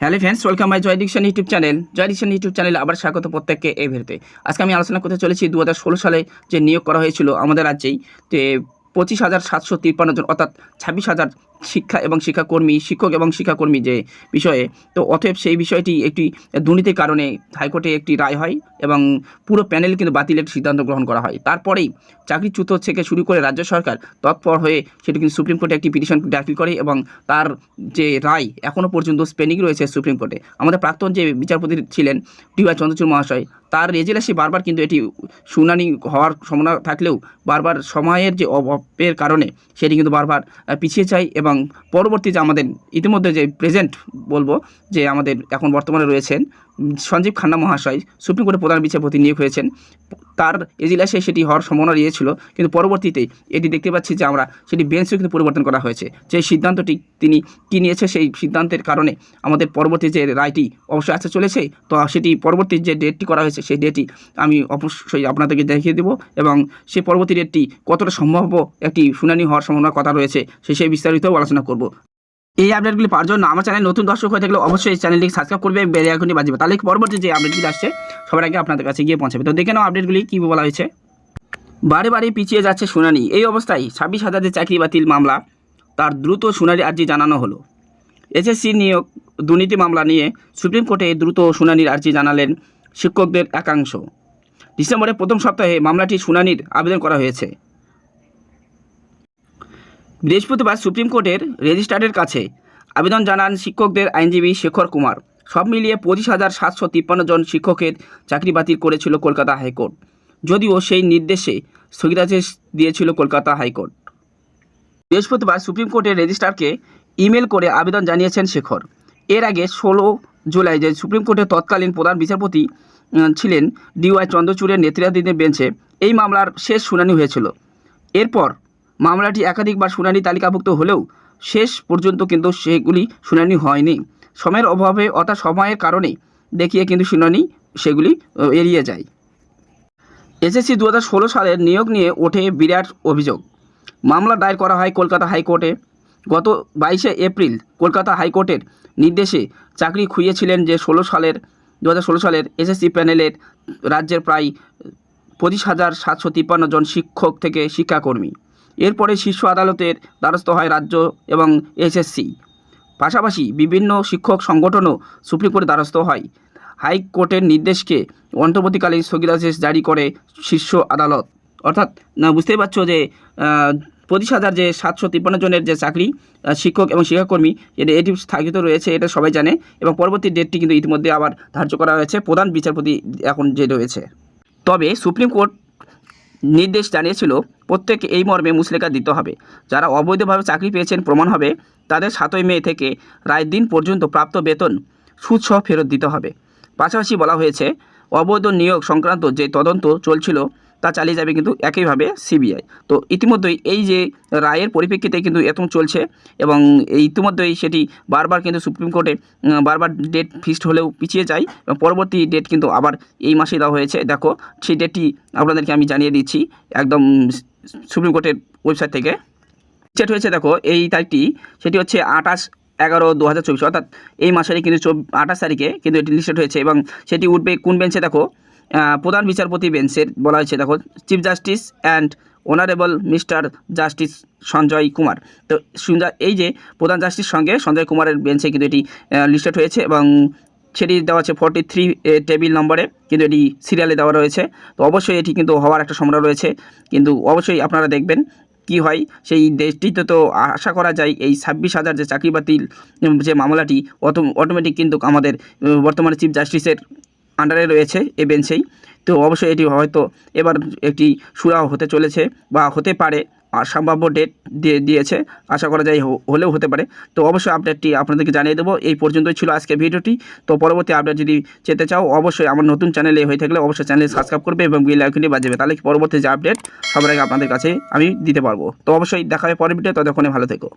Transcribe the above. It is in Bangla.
Hello friends welcome my Joy Diction YouTube channel. Joy Diction YouTube channel আবার স্বাগত প্রত্যেককে এই ভিডিওতে। আজকে আমি আলোচনা করতে চলেছি দু হাজার ষোলো সালে যে নিয়োগ করা হয়েছিল আমাদের রাজ্যেই তে পঁচিশ হাজার সাতশো তিপ্পান্ন জন, অর্থাৎ ছাব্বিশ হাজার শিক্ষা এবং শিক্ষাকর্মী, শিক্ষক এবং শিক্ষাকর্মী যে বিষয়ে, তো অতএব সেই বিষয়টি একটি দুর্নীতির কারণে হাইকোর্টে একটি রায় হয় এবং পুরো প্যানেল কিন্তু বাতিলের সিদ্ধান্ত গ্রহণ করা হয়। তারপরেই চাকরিচ্যুত থেকে শুরু করে রাজ্য সরকার তৎপর হয়ে সেটি কিন্তু সুপ্রিম কোর্টে একটি পিটিশন দাখিল করে এবং তার যে রায় এখনও পর্যন্ত স্পেন্ডিং রয়েছে সুপ্রিম কোর্টে। আমাদের প্রাক্তন যে বিচারপতি ছিলেন ডি ওয়াই চন্দ্রচূড় মহাশয়, তার রেজেলাসি বারবার কিন্তু এটি শুনানি হওয়ার সম্ভাবনা থাকলেও বারবার সময়ের যে অভাবের কারণে সেটি কিন্তু বারবার পিছিয়ে যায় এবং পরবর্তী যে আমাদের ইতিমধ্যে যে প্রেজেন্ট বলব যে আমাদের এখন বর্তমানে রয়েছেন সঞ্জীব খান্না মহাশয় সুপ্রিম কোর্টের প্রধান বিচারপতি নিয়োগ হয়েছেন। তার এজিলাসে সেটি হওয়ার সম্ভাবনা রয়েছিল, কিন্তু পরবর্তীতে এটি দেখতে পাচ্ছি যে আমরা সেটি বেঞ্চও কিন্তু পরিবর্তন করা হয়েছে। যে সিদ্ধান্তটি তিনি কী নিয়েছে সেই সিদ্ধান্তের কারণে আমাদের পরবর্তী যে রায়টি অবশ্যই আসতে চলেছে, তো সেটি পরবর্তী যে ডেটটি করা হয়েছে সেই ডেটটি আমি অবশ্যই আপনাদেরকে দেখিয়ে দেবো এবং সেই পরবর্তী ডেটটি কতটা সম্ভাব্য একটি শুনানি হওয়ার সম্ভাবনার কথা রয়েছে সে সেই বিস্তারিতও আলোচনা করব। এই আপডেটগুলি পাওয়ার জন্য আমার চ্যানেল নতুন দর্শক হয়ে থাকলে অবশ্যই এই চ্যানেলটি সাবস্ক্রাইব করবে বেলে এখনই বাজবে তাহলে পরবর্তী যে আপডেটগুলি আসছে, সবার আগে আপনাদের কাছে গিয়ে পৌঁছাবে। তো দেখে নাও আপডেটগুলি কী বলা হয়েছে। বারে বারে পিছিয়ে যাচ্ছে শুনানি। এই অবস্থায় ছাব্বিশ হাজারের চাকরি বাতিল মামলা, তার দ্রুত শুনানি আর্জি জানানো হলো। এসএসসি নিয়োগ, দুর্নীতি মামলা নিয়ে সুপ্রিম কোর্টে দ্রুত শুনানির আর্জি জানালেন শিক্ষকদের একাংশ। ডিসেম্বরের প্রথম সপ্তাহে মামলাটি শুনানির আবেদন করা হয়েছে। বৃহস্পতিবার সুপ্রিম কোর্টের রেজিস্ট্রারের কাছে আবেদন জানান শিক্ষকদের আইনজীবী শেখর কুমার। সব মিলিয়ে পঁচিশ হাজার সাতশো তিপ্পান্ন জন শিক্ষকের চাকরি বাতিল করেছিল কলকাতা হাইকোর্ট। যদিও সেই নির্দেশে স্থগিতাদেশ দিয়েছিল কলকাতা হাইকোর্ট। বৃহস্পতিবার সুপ্রিম কোর্টের রেজিস্ট্রারকে ইমেল করে আবেদন জানিয়েছেন শেখর। এর আগে ষোলো জুলাই যে সুপ্রিম কোর্টের তৎকালীন প্রধান বিচারপতি ছিলেন ডিওয়াই চন্দ্রচূড়ের নেতৃত্বাধীন বেঞ্চে এই মামলার শেষ শুনানি হয়েছিল। এরপর মামলাটি একাধিকবার শুনানি তালিকাভুক্ত হলেও শেষ পর্যন্ত কিন্তু সেগুলি শুনানি হয়নি। সময়ের অভাবে অর্থাৎ সময়ের কারণে দেখিয়ে কিন্তু শুনানি সেগুলি এড়িয়ে যায়। এসএসসি দু হাজার ষোলো সালের নিয়োগ নিয়ে ওঠে বিরাট অভিযোগ। মামলা দায়ের করা হয় কলকাতা হাইকোর্টে। গত বাইশে এপ্রিল কলকাতা হাইকোর্টের নির্দেশে চাকরি খুইয়েছিলেন যে ষোলো সালের দু হাজার ষোলো সালের এসএসসি প্যানেলের রাজ্যের প্রায় পঁচিশ হাজার সাতশো তিপ্পান্ন জন শিক্ষক থেকে শিক্ষাকর্মী। এরপরে শীর্ষ আদালতের দ্বারস্থ হয় রাজ্য এবং এসএসসি। পাশাপাশি বিভিন্ন শিক্ষক সংগঠনও সুপ্রিম কোর্টের দ্বারস্থ হয়। হাইকোর্টের নির্দেশকে অন্তর্বর্তীকালীন স্থগিতাদেশ জারি করে শীর্ষ আদালত। অর্থাৎ বুঝতেই পারছ যে পঁচিশ হাজার যে সাতশো তিপ্পান্ন জনের যে চাকরি শিক্ষক এবং শিক্ষাকর্মী এটা এটি স্থগিত রয়েছে, এটা সবাই জানে এবং পরবর্তী ডেটটি কিন্তু ইতিমধ্যে আবার ধার্য করা হয়েছে। প্রধান বিচারপতি এখন যে রয়েছে। তবে সুপ্রিম কোর্ট নির্দেশ জানিয়েছিল প্রত্যেক এই মর্মে মুসলেখা দিতে হবে। যারা অবৈধভাবে চাকরি পেয়েছেন, প্রমাণ হবে, তাদের সাতই মে থেকে রায় দিন পর্যন্ত প্রাপ্ত বেতন সুদসহ ফেরত দিতে হবে। পাশাপাশি বলা হয়েছে, অবৈধ নিয়োগ সংক্রান্ত যে তদন্ত চলছিল তা চালিয়ে যাবে কিন্তু একইভাবে সিবিআই তো ইতিমধ্যেই এই যে রায়ের পরিপ্রেক্ষিতে কিন্তু এখন চলছে এবং ইতিমধ্যেই সেটি বারবার কিন্তু সুপ্রিম কোর্টে বারবার ডেট ফিক্সড হলেও পিছিয়ে যায় এবং পরবর্তী ডেট কিন্তু আবার এই মাসে দেওয়া হয়েছে। দেখো, সেই ডেটটি আপনাদেরকে আমি জানিয়ে দিচ্ছি একদম সুপ্রিম কোর্টের ওয়েবসাইট থেকে। সেট হয়েছে, দেখো, এই তারিখটি, সেটি হচ্ছে আঠাশ এগারো দু হাজার চব্বিশ, অর্থাৎ এই মাসেরই কিন্তু আঠাশ তারিখে কিন্তু এটি লিস্টেড হয়েছে এবং সেটি উঠবে কোন বেঞ্চে দেখো প্রধান বিচারপতি বেঞ্চের বলা হয়েছে, দেখো chief justice and honourable mister justice Sanjay Kumar. তো এই যে প্রধান জাস্টিস সঙ্গে সঞ্জয় কুমারের বেঞ্চে কিন্তু এটি লিস্টেড হয়েছে এবং সেটি দেওয়া আছে ফর্টি থ্রি টেবিল নম্বরে, কিন্তু এটি সিরিয়ালে দেওয়া রয়েছে। তো অবশ্যই এটি কিন্তু হওয়ার একটা সম্ভাবনা রয়েছে। কিন্তু অবশ্যই আপনারা দেখবেন কি হয়, সেই দেশটিতে তো আশা করা যায় এই ছাব্বিশ হাজার যে চাকরি বাতিল যে মামলাটি অটোমেটিক কিন্তু আমাদের বর্তমানে চিফ জাস্টিসের আন্ডারে রয়েছে এ বেঞ্চেই তো অবশ্যই এটি হয়তো এবার একটি সুরাহ হতে চলেছে বা হতে পারে, আর সম্ভাব্য ডেট দিয়ে দিয়েছে, আশা করা যায় হলেও হতে পারে। তো অবশ্যই আপডেটটি আপনাদেরকে জানিয়ে দেবো। এই পর্যন্তই ছিল আজকে ভিডিওটি। তো পরবর্তী আপডেট যদি যেতে চাও, অবশ্যই আমার নতুন চ্যানেলে হয়ে থাকলে অবশ্যই চ্যানেল সাবস্ক্রাইব করবে এবং বেল আইকনটি বাজাবে তাহলে পরবর্তী যে আপডেট সবার আগে আপনাদের কাছে আমি দিতে পারব। তো অবশ্যই দেখা হবে পরের ভিডিও ততক্ষণে ভালো থেকো।